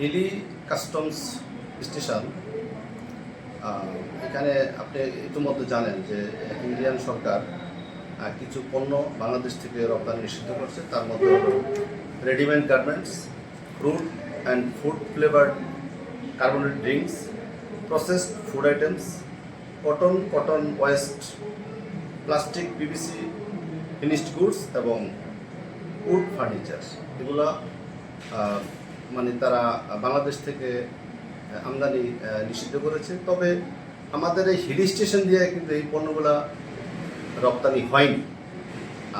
Hili customs station এখানে আপনি ইতিমধ্যে জানেন যে ইন্ডিয়ান সরকার কিছু পণ্য বাংলাদেশ থেকে রপ্তানি নিষিদ্ধ করছে। তার মধ্যে হলো readymade garments fruit and food flavoured carbonate drinks processed food items cotton cotton waste plastic PVC finished goods এবং উড ফার্নিচার এগুলো মানে তারা বাংলাদেশ থেকে আমদানি নিষিদ্ধ করেছে। তবে আমাদের এই হিল স্টেশন দিয়ে কিন্তু এই পণ্যগুলা রপ্তানি হয়নি।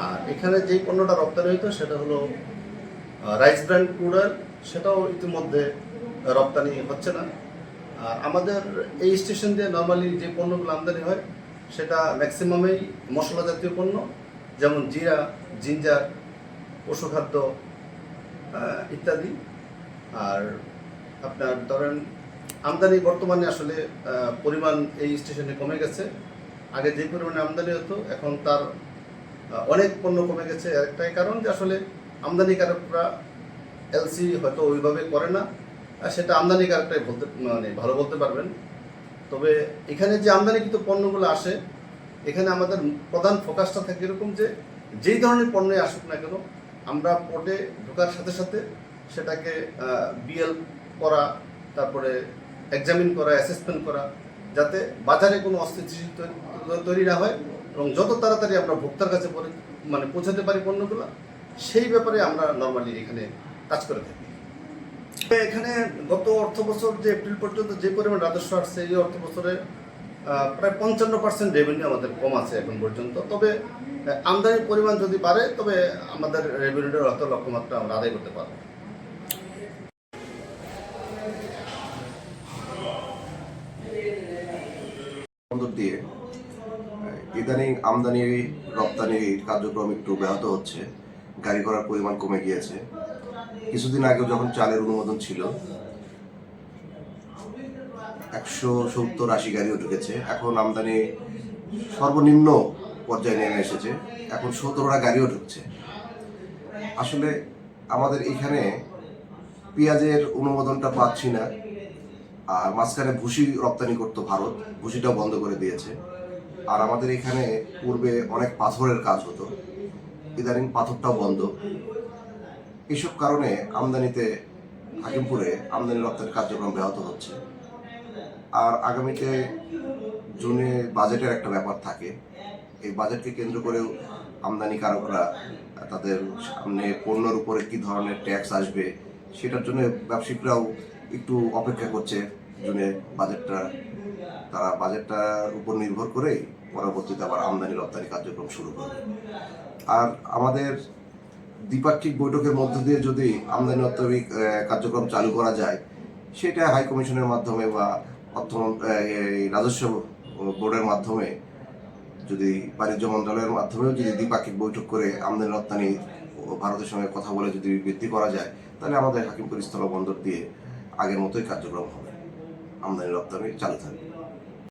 আর এখানে যেই পণ্যটা রপ্তানি হইতো, সেটা হলো রাইস ব্র্যান্ড কুডার সেটাও ইতিমধ্যে রপ্তানি হচ্ছে না। আর আমাদের এই স্টেশন দিয়ে নর্মালি যে পণ্যগুলো আমদানি হয়, সেটা ম্যাক্সিমামেই মশলা জাতীয় পণ্য, যেমন জিরা, জিঞ্জার পশুখাদ্য ইত্যাদি। আর আপনার ধরেন আমদানি বর্তমানে আসলে পরিমাণ এই স্টেশনে কমে গেছে। আগে যে পরিমাণে আমদানি হতো, এখন তার অনেক পণ্য কমে গেছে। একটাই কারণ যে আসলে আমদানিকারকরা এলসি হয়তো ওইভাবে করে না। সেটা আমদানিকারকটাই বলতে মানে ভালো বলতে পারবেন। তবে এখানে যে আমদানিকৃত পণ্যগুলো আসে, এখানে আমাদের প্রধান ফোকাসটা থাকে এরকম যে, যেই ধরনের পণ্যই আসুক না কেন, আমরা পোর্টে ঢোকার সাথে সাথে সেটাকে বিএল করা, তারপরে এক্সামিন করা অ্যাসেসমেন্ট করা, যাতে বাজারে কোনো অস্থিতিশীল তৈরি- না হয় এবং যত তাড়াতাড়ি আমরা ভোক্তার কাছে মানে পৌঁছাতে পারি পণ্যগুলো, সেই ব্যাপারে আমরা নর্মালি এখানে কাজ করে থাকি। এখানে গত অর্থ বছর যে এপ্রিল পর্যন্ত যে পরিমাণ রাজস্ব আসছে, এই অর্থ বছরে প্রায় পঞ্চান্ন পার্সেন্ট রেভিনিউ আমাদের কম আছে এখন পর্যন্ত। তবে আমদানির পরিমাণ যদি বাড়ে, তবে আমাদের রেভিনিউর অর্থ লক্ষ্যমাত্রা আমরা আদায় করতে পারব। বন্দর দিয়ে ইদানিং আমদানি রপ্তানির কার্যক্রম একটু ব্যাহত হচ্ছে, গাড়ি করার পরিমাণ কমে গিয়েছে। কিছুদিন আগেও যখন চালের অনুমোদন ছিল, একশো সত্তর আশি গাড়িও ঢুকেছে। এখন আমদানি সর্বনিম্ন পর্যায়ে নেমে এসেছে। এখন সতেরোটা গাড়িও ঢুকছে। আসলে আমাদের এখানে পেঁয়াজের অনুমোদনটা পাচ্ছি না। আর মাঝখানে ভুসি রপ্তানি করতো ভারত, ভুসিটাও বন্ধ করে দিয়েছে। আর আমাদের এখানে পূর্বে অনেক পাথরের কাজ হতো। ইদানিং পাথরটাও বন্ধ। এসব কারণে আমদানিতে হাকিমপুরে আমদানি রপ্তানি কার্যক্রম ব্যাহত হচ্ছে। আর আগামীতে জুনে বাজেটের একটা ব্যাপার থাকে। এই বাজেটকে কেন্দ্র করেও আমদানিকারকরা তাদের সামনে পণ্যের উপরে কি ধরনের ট্যাক্স আসবে, সেটার জন্য ব্যবসায়িকরাও একটু অপেক্ষা করছে জুনে বাজেটটা। তারা বাজেটটার উপর নির্ভর করেই পরবর্তীতে আবার আমদানি রপ্তানি কার্যক্রম শুরু করবে। আর আমাদের দ্বিপাক্ষিক বৈঠকের মধ্য দিয়ে যদি আমদানি রপ্তানি কার্যক্রম চালু করা যায়, সেটা হাই কমিশনের মাধ্যমে বা অর্থ রাজস্ব বোর্ডের মাধ্যমে যদি, বাণিজ্য মন্ত্রণালয়ের মাধ্যমেও যদি দ্বিপাক্ষিক বৈঠক করে আমদানি রপ্তানি ভারতের সঙ্গে কথা বলে যদি বৃদ্ধি করা যায়, তাহলে আমাদের হাকিমপুর স্থল বন্দর দিয়ে আগের মতোই কার্যক্রম হবে। আমদানি রপ্তানি চালু থাকবে।